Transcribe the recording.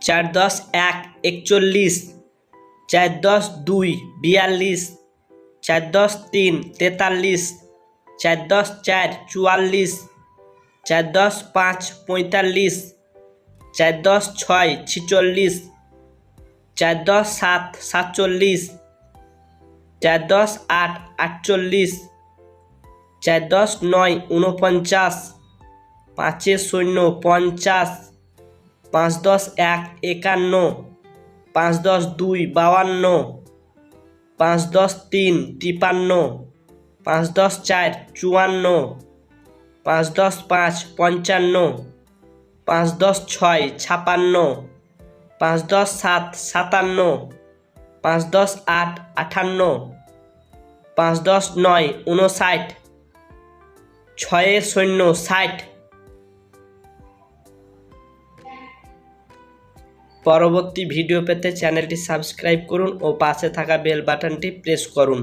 চার দশ এক একচল্লিশ, চার দশ দুই বিয়াল্লিশ, চার দশ তিন তেতাল্লিশ, চার দশ চার চুয়াল্লিশ, চার দশ পাঁচ পঁয়তাল্লিশ, চার দশ ছয় ছিচল্লিশ, চার দশ সাত সাতচল্লিশ, চার দশ আট আটচল্লিশ, চার দশ নয় উনপঞ্চাশ পাঁচে শূন্য পঞ্চাশ পাঁচ দশ এক একান্ন, পাঁচ দশ দুই বাউান্ন পাঁচ দশ তিন তিপান্ন পাঁচ দশ চার চুয়ান্ন, পাঁচ দশ পাঁচ পঞ্চান্ন, পাঁচ দশ ছয় ছাপান্ন, পাঁচ দশ সাত সাতান্ন, পাঁচ দশ আট আঠান্ন, পাঁচ দশ নয় উনষাট ছয়ের শূন্য ষাট পরবর্তী ভিডিও পেতে চ্যানেলটি সাবস্ক্রাইব করুন ও পাশে থাকা বেল বাটনটি প্রেস করুন।